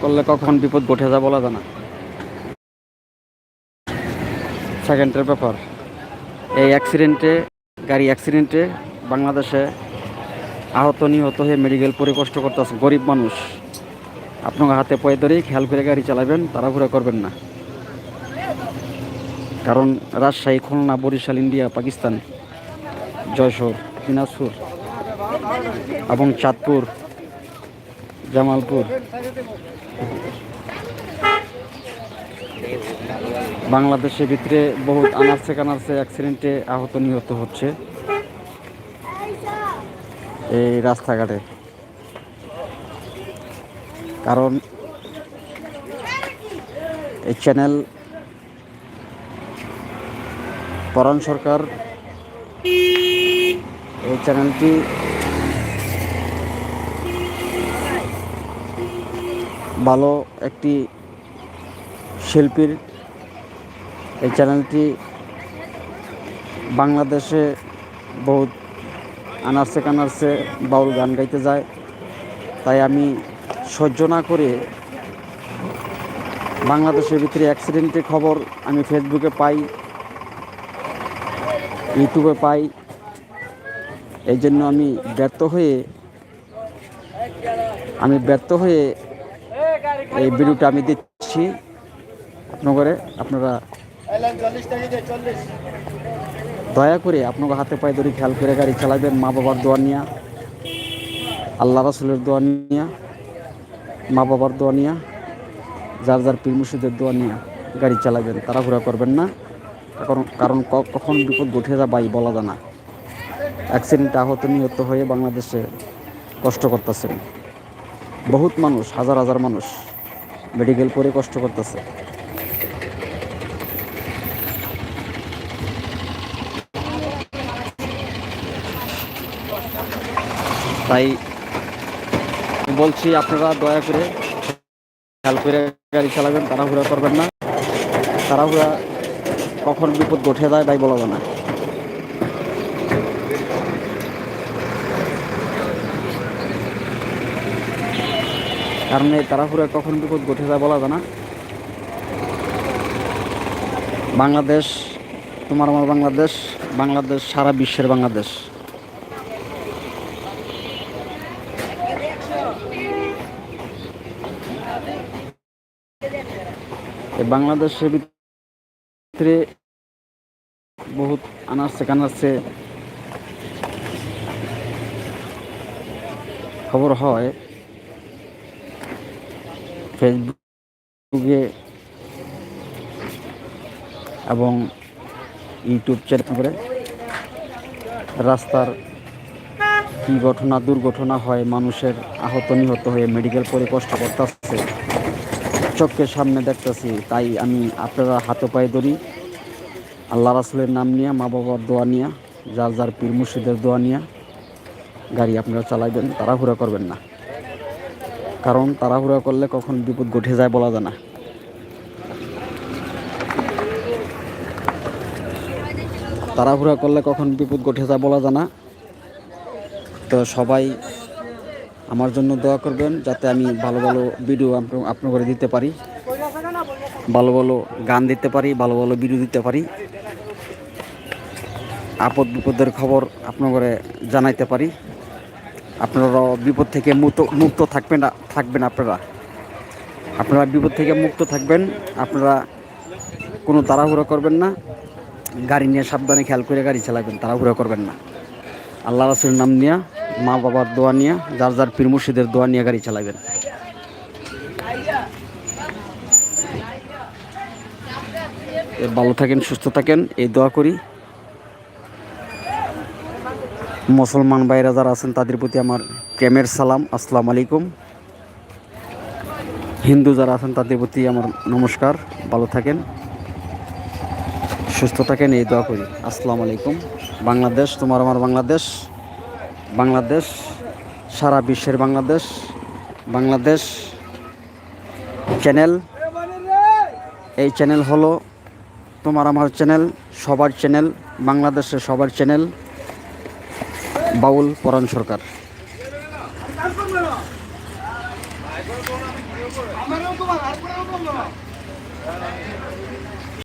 করলে কখন বিপদ ঘটে যায় বলা যায় না। সেকেন্ডের ব্যাপার, এই অ্যাক্সিডেন্টে গাড়ি অ্যাক্সিডেন্টে বাংলাদেশে আহত নিহত হয়ে মেডিকেল পরে কষ্ট করতেছে গরিব মানুষ। আপনার হাতে পয়ে ধরেই খেয়াল করে গাড়ি চালাবেন, তাড়াহুড়া করবেন না। কারণ রাজশাহী, খুলনা, বরিশাল, ইন্ডিয়া, পাকিস্তান জয়সর দিনাজপুর এবং চাঁদপুর জামালপুর। বাংলাদেশের ভিতরে বহুত আনারসে কানারসে অ্যাক্সিডেন্টে আহত, নিহত হচ্ছে। এই রাস্তাঘাটে। কারণ এই চ্যানেল পরাণ সরকার এই চ্যানেলটি ভালো একটি শিল্পীর এই চ্যানেলটি বাংলাদেশে বহুত আনারসে কানারসে বাউল গান গাইতে যায়। তাই আমি সহ্য না করে বাংলাদেশের ভিতরে অ্যাক্সিডেন্টের খবর আমি ফেসবুকে পাই ইউটিউবে পাই। এই জন্য আমি ব্যর্থ হয়ে, আমি ব্যর্থ হয়ে এই ভিডিওটা আমি দিচ্ছি আপনাদের আপনারা দয়া করে আপনাকে হাতে পায়ে ধরে খেয়াল করে গাড়ি চালাবেন মা বাবার দোয়া নিয়া, আল্লাহ রাসুলের দোয়া নিয়া মা বাবার দোয়া নিয়া, যার যার পীর মুর্শিদের দোয়া নিয়া গাড়ি চালাবেন, তাড়াহুড়া করবেন না। কারণ কারণ কখন বিপদ ঘটে যা বাই বলা যায় না। অ্যাক্সিডেন্টে আহত, নিহত হয়ে বাংলাদেশে কষ্ট করতেছেন। বহুত মানুষ, হাজার হাজার মানুষ। মেডিকেল করে কষ্ট করতেছে। তাই বলছি, আপনারা দয়া করে খেয়াল করে গাড়ি চালাবেন, তাড়াহুড়া করবেন না। তাড়াহুড়া কখন বিপদ ঘটে যায় তাই বলা না। কারণ এই তাড়াহুড়া কখন বিপদ ঘটে যায় বলা যায় না। বাংলাদেশ, তোমার আমার বাংলাদেশ বাংলাদেশ, সারা বিশ্বের বাংলাদেশ। বাংলাদেশের ভিতরে বহুত আনারসে কানারসে খবর হয়। ফেসবুকে এবং ইউটিউব চ্যানেল করে রাস্তার কী ঘটনা, দুর্ঘটনা হয়, মানুষের আহত, নিহত হয়ে মেডিকেল করে কষ্ট করতেছে, চোখের সামনে দেখতেছি, তাই আমি আপনারা হাতে পায়ে ধরি। আল্লাহ রাসুলের নাম নিয়ে, মা বাবার দোয়া নিয়ে, যার যার পীর মুর্শিদের দোয়া নিয়ে গাড়ি আপনারা চালাইবেন তাড়াহুড়া করবেন না। কারণ তাড়াহুড়া করলে কখন বিপদ ঘটে যায় বলা যায় না। তাড়াহুড়া করলে কখন বিপদ ঘটে যায় বলা যায় না। তো সবাই আমার জন্য দোয়া করবেন যাতে আমি ভালো ভালো ভিডিও আপনার করে দিতে পারি, ভালো ভালো গান দিতে পারি, ভালো ভালো ভিডিও দিতে পারি আপদ বিপদের খবর আপনার করে জানাইতে পারি। আপনারা বিপদ থেকে মুক্ত মুক্ত থাকবেন থাকবেন আপনারা। আপনারা বিপদ থেকে মুক্ত থাকবেন, আপনারা কোনো তাড়াহুড়ো করবেন না। গাড়ি নিয়ে সাবধানে খেয়াল করে গাড়ি চালাবেন, তাড়াহুড়ো করবেন না। আল্লাহ রাসুলের নাম নিয়ে, মা বাবার দোয়া নিয়ে, যার যার পীর মুর্শিদের দোয়া নিয়ে গাড়ি চালাবেন। ভালো থাকেন, সুস্থ থাকেন, এই দোয়া করি। মুসলমান ভাইরা যারা আছেন, তাদের প্রতি আমার প্রেমের সালাম, আসসালামু আলাইকুম। হিন্দু যারা আছেন, তাদের প্রতি আমার নমস্কার। ভালো থাকেন, সুস্থ থাকেন, এই দোয়া করি। আসসালামু আলাইকুম। বাংলাদেশ, তোমার আমার বাংলাদেশ। বাংলাদেশ, সারা বিশ্বের বাংলাদেশ। বাংলাদেশ চ্যানেল। এই চ্যানেল হলো তোমার আমার চ্যানেল, সবার চ্যানেল, বাংলাদেশের সবার চ্যানেল। বাউল পরাণ সরকার। আমারও